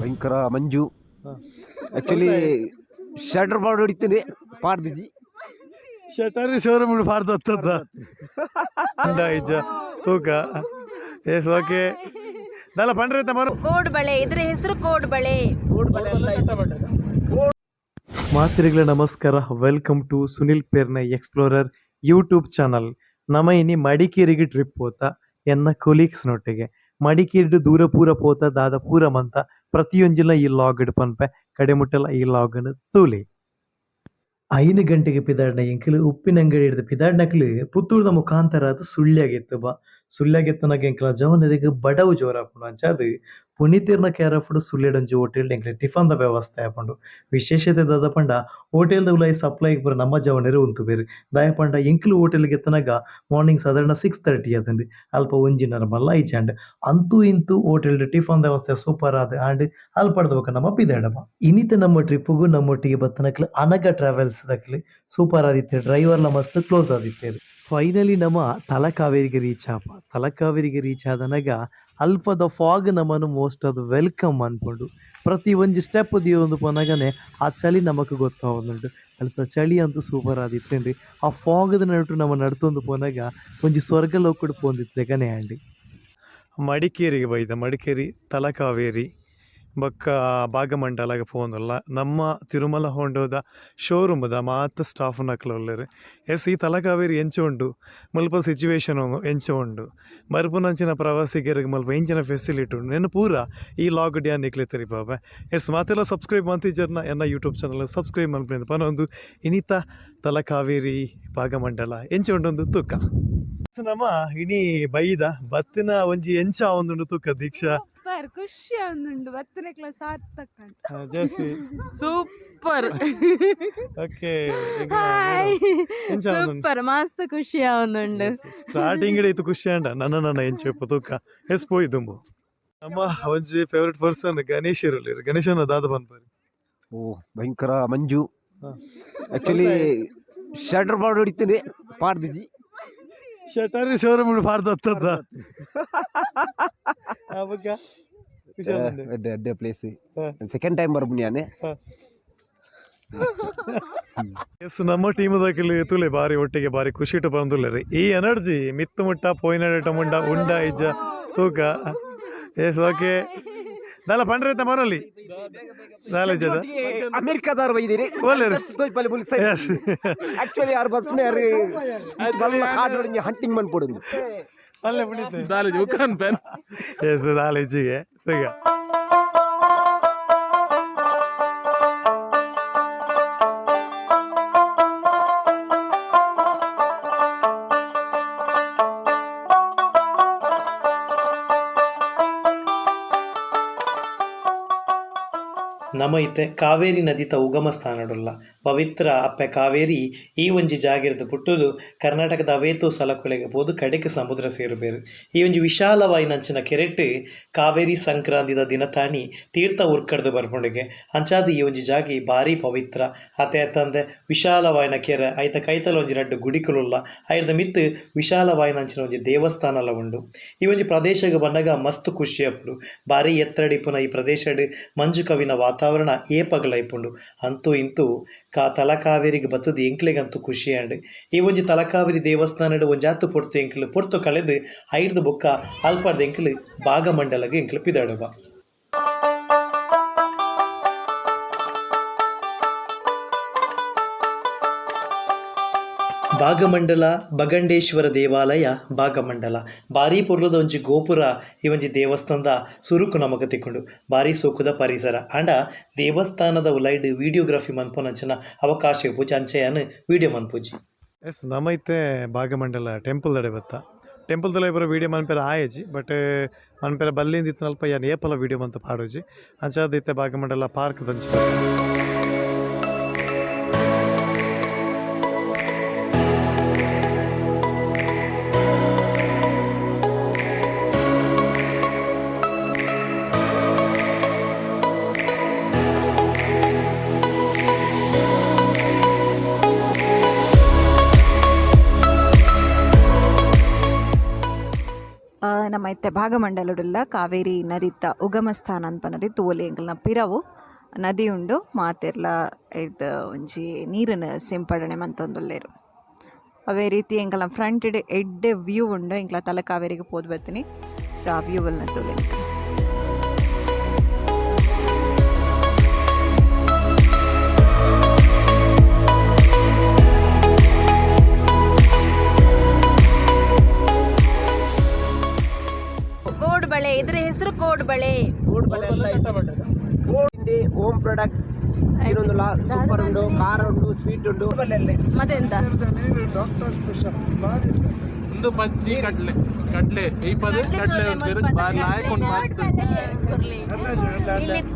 ಭಯಂಕರ ಮಂಜು. Actually shutter border ಹೊಡಿತೀನಿ ಪಾಡ್ದಿದ್ದಿ. Shutter showroom ಪಾರ್ದು ಹತ್ತದ ಇಜ್ಜ ತೂಕ. ಎಸ್ ಓಕೆ ನಲ್ಲ ಪಂಡ್ರೆ ತಮ್ಮ ಕೋಡ್ ಬಳೆ ಇದ್ರ ಹೆಸರು ಕೋಡ್ ಬಳೆ ಮಾತ್ರೆಗಳ ನಮಸ್ಕಾರ. ವೆಲ್ಕಮ್ ಟು ಸುನಿಲ್ ಪೇರ್ನ ಎಕ್ಸ್ಪ್ಲೋರರ್ ಯೂಟ್ಯೂಬ್ ಚಾನಲ್ ನಮ್ಮ ಇನಿ ಮಡಿಕೇರಿಗೆ ಟ್ರಿಪ್ ಹೋತ ಎನ್ನ ಕೊಲೀಗ್ಸ್ನೊಟ್ಟಿಗೆ ಮಡಿಕೇರಿ ದೂರ ಪೂರ ಪೋತ ದಾದ ಪೂರ ಮಂತ ಪ್ರತಿಯೊಂಜಿಲ ಈ ಲಾಗ್ ಪನ್ಪೆ ಕಡೆ ಮುಟ್ಟಲ ಈ ಲಾಗನ್ ತೂಲಿ. ಐನ್ ಗಂಟೆಗೆ ಪಿದಾಡ್ನ ಎಂಕಲು ಉಪ್ಪಿನಂಗಡಿ ಹಿಡಿದು ಪಿದಾಡ್ನಕ್ಲು ಪುತ್ತೂರ್ದ ಮುಖಾಂತರ ಅದು ಸುಳ್ಯಾಗಿತ್ತು ಬಾ. ಸುಳ್ಯಾಗಿತ್ತನಾಗ ಎಂಕಲ ಜವನರಿಗೆ ಬಡವು ಜೋರಾಪುಂಡು ಅಂಚಾದು ಪುನೀತಿರ್ನ ಕ್ಯಾರಫುಡು ಸುಳ್ಳೆಡೊಂಜಿ ಹೋಟೆಲ್ ಎಂಕ್ಲೆ ದ ವ್ಯವಸ್ಥೆ ಆಪಂಡು ವಿಶೇಷತೆ ದಾದ ಪಂಡ ಹೋಟೆಲ್ದ ಉಲಾಯಿ ಸಪ್ಲೈ ಬರ ನಮ್ಮ ಜವನರು ಉಂತು ಬೇರೆ. ದಾಯ ಪಂಡ ಎಂಕ್ಲು ಹೋಟೆಲ್ಗೆ ಗೆತ್ತನಾಗ ಮಾರ್ನಿಂಗ್ ಸಾಧಾರಣ ಸಿಕ್ಸ್ ತರ್ಟಿ ಅದಂಡು ಅಲ್ಪ ಒಂಜಿನರ ಮಲ್ಲ ಐಚಾಂಡ್ ಅಂತೂ ಇಂತೂ ಹೋಟೆಲ್ ಟಿಫನ್ ವ್ಯವಸ್ಥೆ ಸೂಪರ್ ಆದ ಆಂಡ್ ಅಲ್ಲಿ ಪಡೆದಬೇಕ ನಮ್ಮ ಪಿದಾಡಮ್ಮ ಇನ್ನಿತ ನಮ್ಮ ಟ್ರಿಪ್ಗೂ ನಮ್ಮೊಟ್ಟಿಗೆ ಬತ್ತನಕ್ಲು ಅನಗ ಟ್ರಾವೆಲ್ಸ್ ದಕ್ಲೆ ಸೂಪರ್ ಆದಿತ್ತೆ ಡ್ರೈವರ್ಲ ಮಸ್ತ್ ಕ್ಲೋಸ್ ಆದಿತ್ತೆ ಫೈನಲಿ ನಮ್ಮ ತಲಕಾವೇರಿಗೆ ರೀಚ್ ಆಪ ತಲಕಾವೇರಿಗೆ ರೀಚ್ ಆದನಾಗ ಅಲ್ಪ ದ ಫಾಗ್ ನಮ್ಮನ್ನು ಮೋಸ್ಟ್ ಅದು ವೆಲ್ಕಮ್ ಅನ್ಪುಂಡು ಪ್ರತಿ ಒಂದು ಸ್ಟೆಪ್ ದೇವೊಂದು ಪೊನಗನೆ ಆ ಚಳಿ ನಮಕ್ ಗೊತ್ತಾವೊಂದುಂಡು ಅಲ್ಪ ಚಳಿ ಅಂತೂ ಸೂಪರ್ ಆದಿತ್ತೇಂದು ಆ ಫಾಗದ ನಟು ನಮ್ಮ ನಡ್ತೊಂದು ಪೊನಗ ಒಂಜಿ ಸ್ವರ್ಗ ಲೋಕಡ್ ಪೋಂದಿತ್ತೆ ಕನೆ ಆಂಡಿ ಮಡಿಕೇರಿಗೆ ಬೈದ, ಮಡಿಕೇರಿ ತಲಕಾವೇರಿ. ಬೊಕ್ಕ ಭಾಗಮಂಡಲಗ ಪೋವೊಂದುಲ್ಲ, ನಮ್ಮ ತಿರುಮಲ ಹೊಂಡೋದ ಶೋರೂಮ್ದ ಮಾತ ಸ್ಟಾಫ್ ನಕ್ಲೊಲ್ಲೆರ್ ಎಸ್, ಈ ತಲಕಾವೇರಿ ಎಂಚ ಉಂಡು ಮುಲ್ಪ ಸಿಚುವೇಶನ್ ಎಂಚ ಉಂಡು ಮರುಪುನಂಚಿನ ಪ್ರವಾಸಿಗರಿಗೆ ಮಲ್ಪ ಎಂಚಿನ ಫೆಸಿಲಿಟಿ ಉಂಡು ನೆನ ಪೂರ ಈ ಲಾಗ್ ಡ್ಯಾನ್ ನಿಕ್ಲೆತ್ತರಿ ಬಾಬೆ ಎಸ್ ಮಾತೆಲ್ಲ ಸಬ್ಸ್ಕ್ರೈಬ್ ಮಂತಿಜರ್ನ ಎನ್ನ ಯೂಟ್ಯೂಬ್ ಚಾನಲ್ ಸಬ್ಸ್ಕ್ರೈಬ್ ಮನ್ಪೇಂದು ಪನೊಂದು ಇನಿತ ತಲಕಾವೇರಿ ಭಾಗಮಂಡಲ, ಎಂಚ ಉಂಡೊಂದು ತೂಕ. ನಮ್ಮ ಇನಿ ಬೈದ, ಬತ್ತಿನ ಒಂಜಿ ಎಂಚ ಒಂದು ತೂಕ ದೀಕ್ಷಾ. ಸೂಪರ್ ಖುಷಿ ಆಗುಂಡು ಹತ್ತನೇ ಕ್ಲಾಸ್ ಸಾರ್ಥಕ Jayashree super. Okay hi super ಮಸ್ತ್ ಖುಷಿ ಆಗುಂಡು ಸ್ಟಾರ್ಟಿಂಗ್ ಇತ್ತು ಖುಷಿ ಅಂಡ ನನ್ನ ನನ್ನ ಎಂಚೆ ತೂಕ. ಎಸ್ ಪೋಯಿ ದುಂಬು. ನಮ್ಮ ಒಂಜಿ ಫೇವ್ರೆಟ್ ಪರ್ಸನ್ ಗಣೇಶ್ ಇರಲಿ. ಗಣೇಶನ ದಾದ ಬಂದ್ಬರಿ ಓ ಭಯಂಕರ ಮಂಜು. ಆಕ್ಚುಲಿ ಶಟರ್ ಬಾರ್ಡ್ ಹೊಡಿತೇನೆ. ಪಾಡ್ದಿದ್ದಿ. ಶಟರ್ ಶೋರೂಮ್ ಬಾರ್ದು ಹತ್ತದ? ಖುಷಿ ಆಗುಂಡು. ಅಡ್ಡೆ ಅಡ್ಡೆ ಪ್ಲೇಸ್ ಸೆಕೆಂಡ್ ಟೈಮ್ ಬರ್ಬುನಿ ಯಾನೆ? ಎಸ್ ನಮ್ಮ ಟೀಮ್ ದಾಖಲೆ ತುಲೆ ಬಾರಿ ಒಟ್ಟಿಗೆ ಬಾರಿ ಖುಷಿ ಇಟ್ಟು ಬಂದುಲ್ಲೆರಿ ಈ ಎನರ್ಜಿ ಮಿತ್ತು ಮುಟ್ಟ ಪೋಯಿನ ಟಮುಂಡ ಉಂಡ ಇಜ್ಜ ತೂಕ. ಎಸ್ ಓಕೆ ದಲ್ಲ ಪಂಡ್ರೆ ಅಮೆರಿಕದವ್ರು ಬೈದಿರಿ. ಆಕ್ಚುಲಿ ಯಾರು ಬರ್ತಾನೆ ಯಾರು ಕಾಡು ಹಂಟಿಂಗ್ ಅಲ್ಲೇ ಬಿಡಿತು. ಎಸ್ ದಾಲೇಜಿಗೆ. ಈಗ. ನಮ್ಮ ಇತ್ತೆ ಕಾವೇರಿ ನದಿತ ಉಗಮ ಸ್ಥಾನಡುಲ್ಲ ಪವಿತ್ರ ಅಪ್ಪೆ ಕಾವೇರಿ ಈ ಒಂಜಿ ಜಾಗಿರ್ದು ಪುಟ್ಟುದು ಕರ್ನಾಟಕದ ಅವೇತು ಸಲಕೊಳೆಗೆ ಪೋದು ಕಡೆಗೆ ಸಮುದ್ರ ಸೇರುಬೇರು. ಈ ಒಂಜಿ ವಿಶಾಲವಾಯಿನಂಚಿನ ಕೆರೆಟ್ ಕಾವೇರಿ ಸಂಕ್ರಾಂತಿದ ದಿನ ತಾಣಿ ತೀರ್ಥ ಉರ್ಕಡ್ದು ಬರ್ಪೊಂಡಿಗೆ. ಅಂಚಾದ ಈ ಒಂಜಿ ಜಾಗಿ ಭಾರಿ ಪವಿತ್ರ. ಅತೆ ಅತ್ತಂದೆ ವಿಶಾಲವಾಯಿನ ಕೆರೆ, ಐತ ಕೈತಲ ಒಂಜಿ ರಡ್ಡು ಗುಡಿಕುಲುಲ್ಲ ಐರ್ದ ಮಿತ್ತು ವಿಶಾಲವಾಯಿನಂಚಿನ ಒಂಜಿ ದೇವಸ್ಥಾನಲ ಉಂಡು. ಈ ಒಂಜಿ ಪ್ರದೇಶಗೆ ಬಂದಾಗ ಮಸ್ತ್ ಖುಷಿ ಅಪ್ಪುಡು. ಭಾರಿ ಎತ್ತರಡಿಪುನ ಈ ಪ್ರದೇಶಡ್ ಮಂಜು ಕವಿನ ವಾತಾವರಣ ಏಪಗಲೈಪುಂಡು. ಅಂತೂ ಇಂತೂ ಕಾ, ತಲಕಾವೇರಿಗೆ ಬತ್ತದ ಎಂಕ್ಲೆಗಂತೂ ಖುಷಿ ಅಂಡ್ ಈ ಒಂಜಿ ತಲಕಾವೇರಿ ದೇವಸ್ಥಾನಡ್ ಒಂಜಾತು ಪೊರ್ತು ಎಂಕ್ಲು, ಪೊರ್ತು ಕಳೆದು ಐಡ್ದು ಬೊಕ್ಕ ಅಲ್ಪರ್ದ ಎಂಕ್ಲು ಭಾಗಮಂಡಲಗೆ ಎಂಕ್ಲು ಪಿದಾಡುವ. ಭಾಗಮಂಡಲ, ಬಗಂಡೇಶ್ವರ ದೇವಾಲಯ, ಭಾಗಮಂಡಲ. ಬಾರಿ ಪುರ್ಲದ ಒಂಜಿ ಗೋಪುರ ಈ ಒಂಜಿ ದೇವಸ್ಥಾನದ ಸುರುಕು ನಮಕ್ ತಿಕ್ಕೊಂಡು ಬಾರಿ ಸೋಕುದ ಪರಿಸರ. ಆಂಡ ದೇವಸ್ಥಾನದ ಉಲೈಡ್ ವಿಡಿಯೋಗ್ರಫಿ ಮನ್ಪುನಂಚಿನ ಅವಕಾಶ ಪೂಜೆ ಅಂಚೆಯನ್ನು ವಿಡಿಯೋ ಮನ್ಪೂಜಿ. ಎಸ್, ನಮೈತೆ ಭಾಗಮಂಡಲ ಟೆಂಪಲ್ ದಡೆ ಬತ್ತ. ಟೆಂಪಲ್ ದಲ ಇಬ್ಬರ ವಿಡಿಯೋ ಮನ್ಪೇರ ಆಯಜಿ, ಬಟ್ ಮನ್ಪೇರ ಬಲ್ಲಿಂದ ಇತ್ತನಲ್ಪ ಏನು ಏಪಲ ವಿಡಿಯೋ ಮಂತ ಪಾಡೋಜಿ. ಇತ್ತೆ ಭಾಗಮಂಡಲ ಪಾರ್ಕ್ ದಂಚಿ ಇತ್ತೆ ಭಾಗಮಂಡಲಡುಲ್ಲ ಕಾವೇರಿ ನದಿತ ಉಗಮ ಸ್ಥಾನ ತೋಲೆ ಎಂಕಲ್ನ ಪಿರವು ನದಿ ಉಂಡು ಮಾತೆರ್ಲ ಇದು ಒಂಜಿ ನೀರಿನ ಸಿಂಪಡಣೆ ಮಂತೊಂದುಲ್ಲೇರು ಅವೇ ರೀತಿ ಎಂಕಲ್ನ ಫ್ರಂಟ್ ಎಡ್ಡೆ ವ್ಯೂ ಉಂಡು. ಎಂಕ್ಲ ತಲೆ ಕಾವೇರಿಗೆ ಪೋದ್ ಬರ್ತೀನಿ. ಸೊ ಆ ವ್ಯೂ ಅಲ್ನ ತೋಲೆ ಇದ್ರ ಹೆಸರು ಕೋಡ್ಬಳೆ ಬಳೆ. ಹೋಮ್ ಪ್ರಾಡಕ್ಟ್ಸ್ ಇನ್ನೊಂದು ಸೂಪರ್ ಉಂಡು ಖಾರ ಉಂಡು ಸ್ವೀಟ್ ಮತ್ತೆ ಮತ್ತೆಂತ? ಒಂದು ಬಜ್ಜಿ ಕಡ್ಲೆ. ಕಡ್ಲೆ ಈಪದು ಕಡ್ಲೆ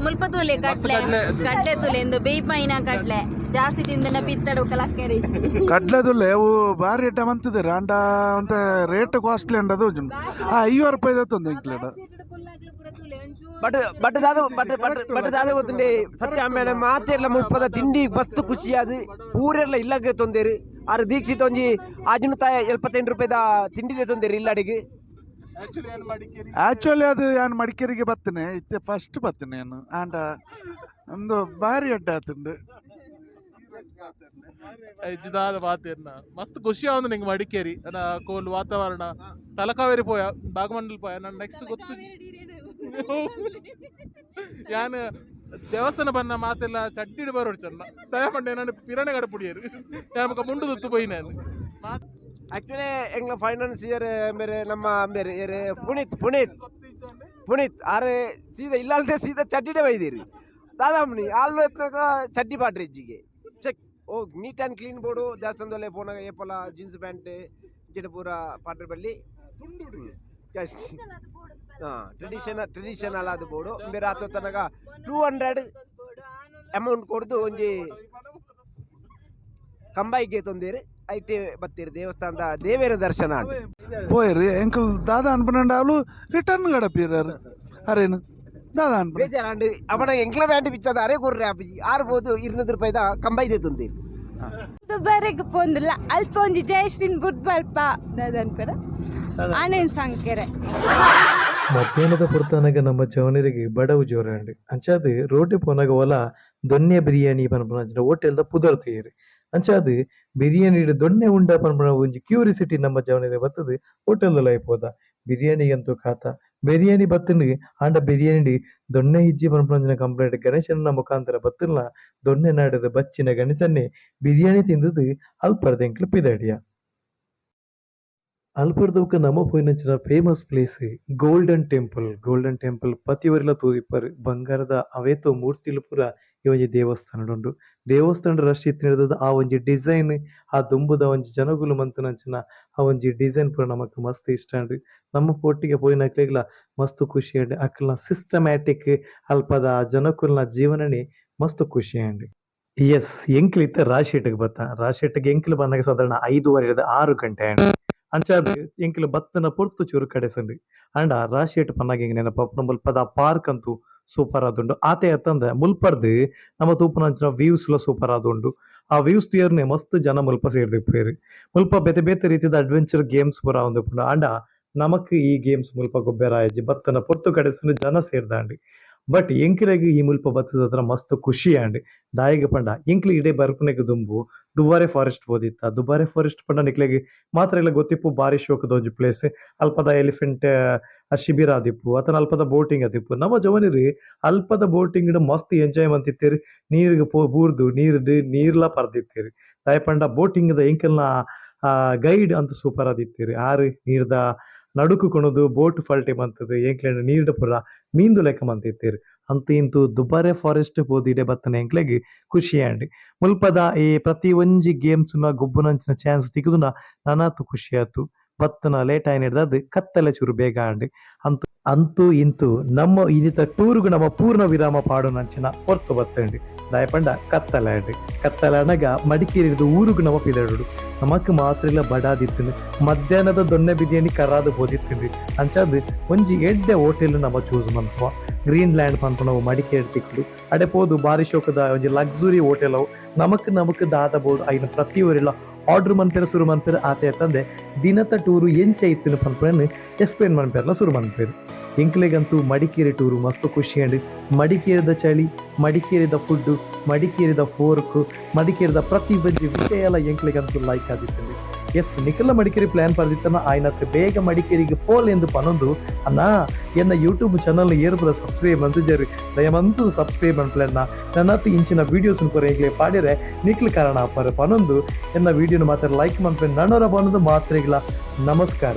ಮುಲ್ಪ ತೂಲೆ ಕಡ್ಲೆ. ಕಡ್ಲೆ ತೂಲೆ ತುಲೆ ಎಂದು ಬೇಯ್ಪೈನ ಕಡ್ಲೆ. ಜಾಸ್ತಿ ತಿಂದನ ಪಿತ್ತಡು ಕಡ್ಲೆ ಕಡ್ಲೆದುಲ್ಲೆ ಅವು ಭಾರಿ ರೇಟ್ ಮಂತಿದ್ದಾರೆ ಅಂಡ ಅಂತ ರೇಟ್ ಕಾಸ್ಟ್ಲಿ ಅಂಡದು. ಆ ಐವತ್ತು ರೂಪಾಯಿ ಒಂದು ಇಂಕ್ಲೇಡ ಬಟ್ ಬಟ್ ದಾದ ಬಟ್ ಬಟ್ ಬಟ್ ದಾದ ಗೊತ್ತುಂಡೆ ಸತ್ಯ ಆಮೇಲೆ ಮಾತೆರ್ಲ ಮುಲ್ಪದ ತಿಂಡಿ ಮಸ್ತ್ ಖುಷಿ ಅದು ಊರೆಲ್ಲ ಇಲ್ಲಗೆ ತೊಂದೇರಿ. ಆರು ದೀಕ್ಷಿತ್ ಒಂಜಿ ಆಜಿನ ತಾಯ ಎಲ್ಪತ್ತೆಂಟು ರೂಪಾಯಿದ ತಿಂಡಿದೆ ತೊಂದೇರಿ ಇಲ್ಲ ಅಡಿಗೆ. ಆಕ್ಚುಲಿ ಏನು ಮಾಡಿಕೇರಿ ಆಕ್ಚುಲಿ ಅದು ನಾನು ಮಡಿಕೇರಿಗೆ ಬರ್ತೇನೆ ಇತ್ತೆ ಫಸ್ಟ್ ಬರ್ತೇನೆ ನಾನು ಆಂಡ ಒಂದು ಭಾರಿ ಅಡ್ಡ ಆತುಂಡು. ಇಜ್ಜಿದಾದ ಮಾತೇರ್ನ. ಮಸ್ತ್ ಖುಷಿ ಆವಂದು ನಿಂಗೆ ಮಡಿಕೇರಿ. ಕೋಲ್ ವಾತಾವರಣ. ತಲಕಾವೇರಿ ಪೋಯ ಭಾಗಮಂಡಲ್ ಪೋಯ. ನಾನು ನೆಕ್ಸ್ಟ್ ಗೊತ್ತು. ಯಾನ್ ದೇವಸ್ಥಾನ ಬನ್ನ ಮಾತೆಲ್ಲ ಚಟ್ಟಿಡ್ ಬರೋ ಚೆನ್ನ ದಯಮಂಡೆ ನಾನು ಪಿರಣೆ ಪುಡಿಯರು ಯಾಮಕ ಮುಂಡು ತುತ್ತು ಪೋಯಿ ನಾನು. ಆಕ್ಚುಲಿ ಎಂಗ್ಲ ಫೈನಾನ್ಸಿಯರ್ ಮೇರೆ ನಮ್ಮ ಮೇರೆ ಏರೆ ಪುನೀತ್ ಪುನೀತ್. ಪುನೀತ್ ಆರೆ ಸೀದಾ ಇಲ್ಲಲ್ದೆ ಸೀದಾ ಚಡ್ಡಿಡೆ ಬೈದಿರಿ. ದಾದಾಮಣಿ ಆಲ್ಲು ಎತ್ತಾಗ ಚಡ್ಡಿ ಪಾಡ್ರಿ ಇಜ್ಜಿಗೆ. Check O neat and clean board ದೇವಸ್ಥಾನದಲ್ಲೇ ಪೋನಾಗ ಏಪಲ ಜೀನ್ಸ್ ಪ್ಯಾಂಟ್ ಜಿಡಪೂರ ಪಾಡ್ರೆ ಬಳ್ಳಿ ಟ್ರೆಡಿಷನಲ್ ಟ್ರೆಡಿಷನಲ್ ಅದು ಬೋಡು ಬೇರೆ ಆತ ತನಕ ಟೂ ಹಂಡ್ರೆಡ್ ಅಮೌಂಟ್ ಕೊಡ್ದು ಒಂಜಿ ಕಂಬಾಯಿಗೆ ತೊಂದಿರಿ ಐಟಿ ಬತ್ತಿರಿ ದೇವಸ್ಥಾನದ ದೇವೇರ ದರ್ಶನ ಪೋಯ್ರಿ ಎಂಕಲ್ ದಾದಾ ಅನ್ಪಣ್ಣಾವ್ಲು ರಿಟರ್ನ್ ಗಡಪಿರಾರು ಅರೇನು ದಾದಾ ಅನ್ಪಣ ಬೇಜಾರಾಂಡ್ರಿ ಅವನ ಎಂಕ್ಲ ಬ್ಯಾಂಡ್ ಬಿಚ್ಚದ ಅರೆ ಕೊರ್ರಿ ಆರು ಬೋದು ಇರುನೂರು ರೂಪಾಯಿದ ಕಂಬಾಯಿದೆ ತೊಂದಿರಿ ಬರೆಗೆ ಪೊಂದಿಲ್ಲ ಅಲ್ಪ ಒಂಜಿ ಜಯಶ್ರೀನ್ ಬುಡ್ ಬಲ್ಪ ಅನ್ಪರ ಆನೇನ್ ಸಂಕೆರೆ. ಮಧ್ಯಾಹ್ನದ ಪುರ್ತನಾಗ ನಮ್ಮ ಜವನರಿಗೆ ಬಡವು ಜೋರಂಡು ಅಂಚಾದ್ ರೋಟಿ ಪೋನಾಗ ಒಲ ದೊನ್ನೆ ಬಿರಿಯಾನಿ ಪನ್ಪನ ಹೋಟೆಲ್ದ ಪುದರ್ ಅಂಚಾದ ಬಿರಿಯಾನಿ ದೊನ್ನೆ ಉಂಡ ಪನ್ಪನ ಒಂಜಿ ಕ್ಯೂರಿಸಿಟಿ ನಮ್ಮ ಜವನರಿಗೆ ಬತ್ತದು ಹೋಟೆಲ್ದಲ್ಲಿ ಲೈಪೋದ ಬಿರಿಯಾನಿ ಅಂತೂ ಖಾತ. ಬಿರಿಯಾನಿ ಬತ್ತಿನ ಆಂಡ ಬಿರಿಯಾನಿ ದೊಣ್ಣೆ ಇಜ್ಜಿ ಪನ್ಪನ ಕಂಪ್ಲೇಂಟ್ ಗಣೇಶನ ಮುಖಾಂತರ ಬತ್ತಲ್ಲ ದೊಣ್ಣೆ ನಾಡದ ಬಚ್ಚಿನ ಗಣೇಶನ್ನೇ ಬಿರಿಯಾನಿ ತಿಂದದ್ದು ಅಲ್ಪರ್ದೆಂಕ್ಲು ಪಿದಡಿಯ ಅಲ್ಪರ್ದವ್ಕ ನಮ್ಮ ಪೋಯಿನಂಚಿನ famous place golden temple golden temple ಪತಿವರಿಲ ತೂದಿಪ್ಪರ್ ಬಂಗಾರದ ಅವೇತೋ ಮೂರ್ತಿಲು ಪೂರ ಈ ಒಂಜಿ ದೇವಸ್ಥಾನ ಉಂಡು ದೇವಸ್ಥಾನ ರಶ್ ಇತ್ತಿನದ ಆ ಒಂಜಿ ಡಿಸೈನ್, ಆ ದುಂಬುದ ಒಂಜಿ ಜನಗುಲು ಮಂತುನಂಚಿನ ಆ ಒಂಜಿ ಡಿಸೈನ್ ಪೂರ ನಮಕ್ ಮಸ್ತ್ ಇಷ್ಟ ಉಂಡು ನಮ್ಮ ಪೊಟ್ಟಿಗೆ ಪೋಯಿನಕ್ಲೆಗ್ಲ ಮಸ್ತ್ ಖುಷಿ ಉಂಡು ಅಕ್ಲ್ನ ಸಿಸ್ಟಮ್ಯಾಟಿಕ್ ಅಲ್ಪದ ಜನಕುಲ್ನ ಜೀವನನೇ ಮಸ್ತ್ ಖುಷಿ ಉಂಡು ಎಸ್ ಎಂಕ್ಲಿತ್ತ ರಾಶಿಟ್ಟಿಗೆ ಬತ್ತ. ರಾಶಿಟ್ಟಿಗೆ ಎಂಕ್ಲು ಬಂದಾಗ ಸಾಧಾರಣ ಐದೂವರೆ ಆರು ಗಂಟೆ ಅಂಚಾದ್ ಎಂಕ್ಲು ಬತ್ತನ ಪೊರ್ತು ಚೂರು ಕಡೆಸಂಡು ಅಂಡ ರಾಶಿಯಟ್ ಪನ್ನಾಗ ಹಿಂಗ್ ನೆನಪ? ಮುಲ್ಪದ ಪಾರ್ಕ್ ಅಂತೂ ಸೂಪರ್ ಆದುಂಡು. ಆತೆ ಅತ್ತಂದ ಮುಲ್ಪರ್ದು ನಮ್ಮ ತೂಪುನಂಚಿನ ವ್ಯೂಸ್ ಲ ಸೂಪರ್ ಆದುಂಡು. ಆ ವ್ಯೂಸ್ ತುಯರ್ನೆ ಮಸ್ತ್ ಜನ ಮುಲ್ಪ ಸೇರ್ದಿಪ್ಪೇರು ಮುಲ್ಪ ಬೇತೆ ಬೇತೆ ರೀತಿದ ಅಡ್ವೆಂಚರ್ ಗೇಮ್ಸ್ ಪೂರ ಒಂದು ಅಂಡ ನಮಕ್ ಈ ಗೇಮ್ಸ್ ಮುಲ್ಪ ಗೊಬ್ಬೆರಾಯಜಿ ಬತ್ತನ ಪೊರ್ತು ಕಡೆಸಂಡು ಜನ ಸೇರ್ದಾಂಡು. ಬಟ್ ಎಂಕ್ಲೆಗ್ ಈ ಮುಲ್ಪ ಬತ್ತದ ಮಸ್ತ್ ಖುಷಿ ಆಂಡ್ ದಾಯಿಗೆ ಪಂಡ. ಎಂಕ್ಲಿ ಇಡೇ ಬರ್ಪುನೆಗ್ ದುಂಬು. ದುಬಾರೆ ಫಾರೆಸ್ಟ್ ಬೋದಿತ್ತ ದುಬಾರೆ ಫಾರೆಸ್ಟ್ ಪಂಡ ನಿಕ್ಲೆಗ್ ಮಾತ್ರ ಇಲ್ಲ ಗೊತ್ತಿಪ್ಪು ಬಾರಿ ಶೋಕದ ಒಂಜಿ ಪ್ಲೇಸ್ ಅಲ್ಪದ ಎಲಿಫೆಂಟ್ ಶಿಬಿರ ಆದಿಪ್ಪು. ಅತನ ಅಲ್ಪದ ಬೋಟಿಂಗ್ ಆದಿಪ್ಪು. ನಮ್ಮ ಜವನಿರಿ, ಅಲ್ಪದ ಬೋಟಿಂಗ್ ಮಸ್ತ್ ಎಂಜಾಯ್ ಮಂತಿತ್ತೇರಿ. ನೀರಿಗೆ ಬೂರ್ದು, ನೀರ್ ನೀರ್ಲ ಪರ್ದಿತ್ತೇರಿ. ದಾಯಪಂಡ ಬೋಟಿಂಗ್ ದ ಎಂಕಲ್ನ ಗೈಡ್ ಅಂತ ಸೂಪರ್ ಆದಿತ್ತೇರಿ. ಆರು, ನೀರ್ದ ನಡುಕು ಕೊಣದು ಬೋಟ್ ಫಾಲ್ಟಿ ಮಂತದು ಎಂಕ್ಲೆಂಡ್ ನೀರ್ಡ ಪುರ ಮೀಂದು ಲೆಕ್ಕ ಮಂತಿತ್ತೇರಿ ಅಂತ ಇಂತು ದುಬಾರೆ ಫಾರೆಸ್ಟ್ ಬೋದಿಡೆ ಬತ್ತನ ಎಂಕ್ಲೆಗ್ ಖುಷಿ ಆಂಡ್ ಮುಲ್ಪದ ಈ ಪ್ರತಿ ಒಂಜಿ ಗೇಮ್ಸ್ನ ಗೊಬ್ಬುನಂಚಿನ ಚಾನ್ಸ್ ತಿಗುದುನ ನನಾತು ಖುಷಿ ಆತು. ಬತ್ತನ ಲೇಟ್ ಆಯ್ನ ಹಿಡ್ದದ್ ಕತ್ತಲೆ ಚೂರು ಬೇಗ ಆಂಡ್ ಅಂತೂ ಅಂತೂ ಇಂತು ನಮ್ಮ ಇನಿತ ಟೂರ್ಗು ನಮ್ಮ ಪೂರ್ಣ ವಿರಾಮ ಪಾಡುನಂಚಿನ ಹೊರ್ತು ಬತ್ತಂಡಿ ಆಂಡ್ ಕತ್ತಲೆ ಅನಗ ಮಡಿಕೇರಿದು ಊರುಗು ನಮ್ಮ ಪಿದಡು ನಮಕ್ ಮಾತ್ರ ಇಲ್ಲ ಬಡಾದಿತ್ತು ಮಧ್ಯಾಹ್ನದ ದೊಣ್ಣೆ ಬಿರಿಯಾನಿ ಕರಾದು ಬೋದಿತ್ತು ಅಂಚಾದ್ ಒಂಜಿ ಎಡ್ಡೆ ಹೋಟೆಲ್ ನಮ್ಮ ಚೂಸ್ ಮನ್ಪುವ ಗ್ರೀನ್ ಲ್ಯಾಂಡ್ ಪಂಪ ನಾವು ಮಡಿಕೇರಿ ತಿಕ್ಕಲು ಅಡೆ ಪೋದು ಬಾರಿ ಶೋಕದ ಒಂಜಿ ಲಕ್ಸುರಿ ಹೋಟೆಲ್ ಅವು. ನಮಕ್ ನಮಕ್ ದಾದ ಬೋಡು ಐನ ಪ್ರತಿ ಊರಿಲ್ಲ ಆರ್ಡರ್ ಮನ್ಪೇರ ಶುರು ಮನ್ಪೇರು ಆತ ತಂದೆ ದಿನತ ಟೂರು ಎಂಚ ಇತ್ತಿನ ಪನ್ಪೇನು ಎಕ್ಸ್ಪ್ಲೇನ್ ಮನ್ಪೇರ್ಲ ಶುರು ಮನ್ಪೇರು ಎಂಕ್ಲೆಗಂತೂ ಮಡಿಕೇರಿ ಟೂರು ಮಸ್ತ್ ಖುಷಿ ಅಂಡ್ರಿ ಮಡಿಕೇರಿದ ಚಳಿ, ಮಡಿಕೇರಿದ ಫುಡ್ಡು ಮಡಿಕೇರಿದ ಫೋರ್ಕು ಮಡಿಕೇರಿದ ಪ್ರತಿ ಬಜ್ಜಿ ವಿಷಯ ಎಲ್ಲ ಎಂಕ್ಲೆಗಂತೂ ಲೈಕ್ ಆದಿತ್ತಂడి ಎಸ್, ನಿಖಲ ಮಡಿಕೇರಿ ಪ್ಲಾನ್ ಪಡೆದಿತ್ತನ ಆಯ್ನತ್ರ. ಬೇಗ ಮಡಿಕೇರಿಗೆ ಪೋಲ್ ಎಂದು ಪನೊಂದು. ಅನ್ನ ಎನ್ನ ಯೂಟ್ಯೂಬ್ ಚಾನಲ್ ಏರ್ಪುರ ಸಬ್ಸ್ಕ್ರೈಬ್ ಅಂತ ಜರಿ ದಯಮಂತು ಸಬ್ಸ್ಕ್ರೈಬ್ ಅನ್ಪ್ಲನ್ನ ನನ್ನ ಇಂಚಿನ ವಿಡಿಯೋಸ್ ಪೂರ ಎಂಕ್ಲೆ ಪಾಡಿರೆ ನಿಖಿಲ್ ಕಾರಣ ಪರ ಪನೊಂದು. ಎನ್ನ ವಿಡಿಯೋನ ಮಾತ್ರ ಲೈಕ್ ಮಾಡ್ಕೊಂಡು ನನ್ನವರ ಬಂದು ಮಾತ್ರೆಗಳ ನಮಸ್ಕಾರ.